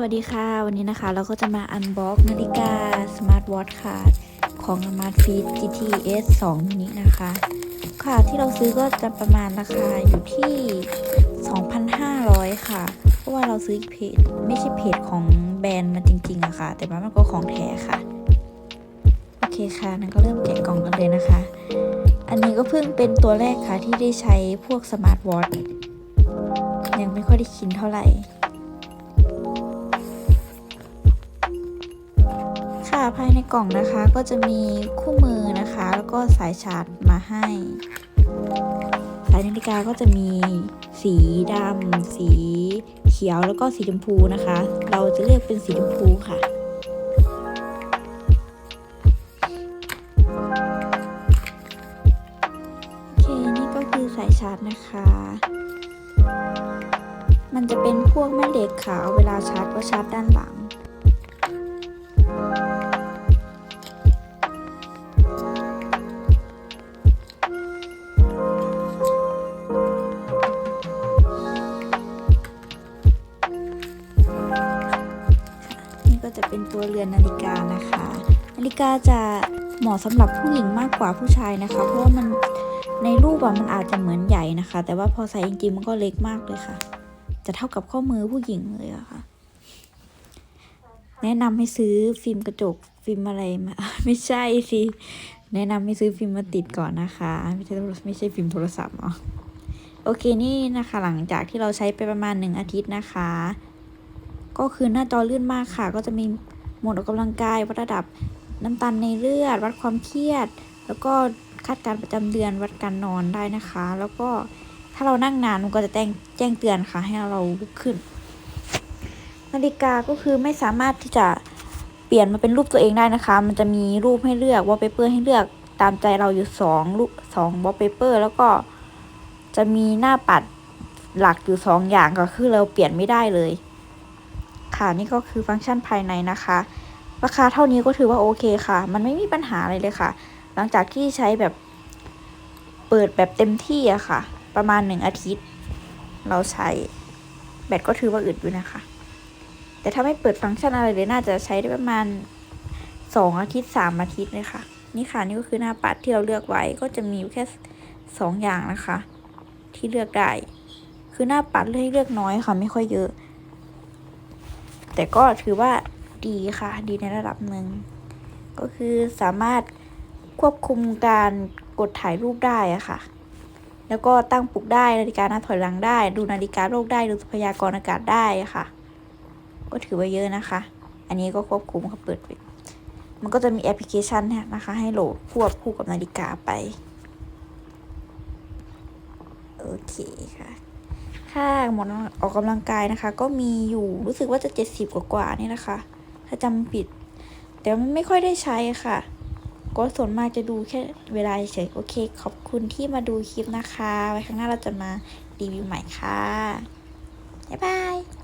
สวัสดีค่ะ วันนี้นะคะเราก็จะมาอันบ็อกนาฬิกาสมาร์ทวอทค่ะ ของ Smart Fit GTS 2มินินะคะ ค่ะที่เราซื้อก็จะประมาณราคาอยู่ที่ 2,500 ค่ะ เพราะว่าเราซื้อเพจไม่ใช่เพจของแบรนด์มันจริงๆอะค่ะ แต่ว่ามันก็ของแท้ค่ะ โอเคค่ะนั้นก็เริ่มแกะกล่องกันเลยนะคะ อันนี้ก็เพิ่งเป็นตัวแรกค่ะที่ได้ใช้พวกสมาร์ทวอทยังไม่ค่อยได้ชินเท่าไหร่ ค่ะภายในกล่องนะคะก็จะมีคู่มือนะคะ แล้วก็สายชาร์จมาให้ สายนาฬิกาก็จะมีสีดำสีเขียวแล้วก็สีชมพูนะคะ เราจะเลือกเป็นสีชมพูค่ะโอเคนี่ก็คือสายชาร์จนะคะ มันจะเป็นพวกแม่เหล็กขาวเวลาชาร์จก็ชาร์จด้านหลัง จะเป็นตัวเรือนนาฬิกานะคะ นาฬิกาจะเหมาะสำหรับผู้หญิงมากกว่าผู้ชายนะคะ เพราะว่ามันในรูปอะมันอาจจะเหมือนใหญ่นะคะ แต่ว่าพอใส่จริงๆมันก็เล็กมากเลยค่ะ จะเท่ากับข้อมือผู้หญิงเลยอะค่ะ แนะนำให้ซื้อฟิล์มกระจกฟิล์มอะไรมา ไม่ใช่สิแนะนำให้ซื้อฟิล์มมาติดก่อนนะคะ ไม่ใช่ไม่ใช่ฟิล์มโทรศัพท์เนาะโอเคนี่นะคะหลังจากที่เราใช้ไปประมาณหนึ่งอาทิตย์นะคะ ก็คือหน้าจอลื่นมากค่ะ ก็จะมีโหมดออกกำลังกายวัดระดับน้ำตาลในเลือด วัดความเครียด แล้วก็คาดการประจำเดือนวัดการนอนได้นะคะ แล้วก็ถ้าเรานั่งนานมันก็จะแจ้งแจ้งเตือนค่ะ ให้เราลุกขึ้น นาฬิกาก็คือไม่สามารถที่จะเปลี่ยนมาเป็นรูปตัวเองได้นะคะ มันจะมีรูปให้เลือกวอลเปเปอร์ให้เลือกตามใจเราอยู่สองรูปสองวอลเปเปอร์แล้วก็จะมีหน้าปัดหลักอยู่สองอย่างก็คือเราเปลี่ยนไม่ได้เลย ค่ะนี่ก็คือฟังก์ชันภายในนะคะ ราคาเท่านี้ก็ถือว่าโอเคค่ะ มันไม่มีปัญหาอะไรเลยค่ะ หลังจากที่ใช้แบบเปิดแบบเต็มที่อะค่ะ ประมาณหนึ่งอาทิตย์ เราใช้แบตก็ถือว่าอึดอยู่นะคะ แต่ถ้าไม่เปิดฟังก์ชันอะไรเลยน่าจะใช้ได้ประมาณสองอาทิตย์สามอาทิตย์เลยค่ะ นี่ค่ะนี่ก็คือหน้าปัดที่เราเลือกไว้ก็จะมีแค่สองอย่างนะคะ ที่เลือกได้ คือหน้าปัดให้เลือกน้อยค่ะ ไม่ค่อยเยอะ แต่ก็ถือว่าดีค่ะ ดีในระดับหนึ่ง ก็คือสามารถควบคุมการกดถ่ายรูปได้อะค่ะ แล้วก็ตั้งปลุกได้นาฬิกานับถอยหลังได้ ดูนาฬิกาโลกได้ ดูพยากรณ์อากาศได้ค่ะ ก็ถือว่าเยอะนะคะ อันนี้ก็ควบคุมค่ะเปิดปิด มันก็จะมีแอปพลิเคชันนะคะ ให้โหลดควบคู่กับนาฬิกาไป โอเคค่ะ ค่าหมดออกกำลังกายนะคะ ก็มีอยู่รู้สึกว่าจะเจ็ดสิบกว่านี่นะคะ ถ้าจำไม่ผิด แต่ไม่ค่อยได้ใช้ค่ะ ก็ส่วนมากจะดูแค่เวลาเฉยโอเค ขอบคุณที่มาดูคลิปนะคะ ไว้ครั้งหน้าเราจะมารีวิวใหม่ค่ะ บ๊ายบาย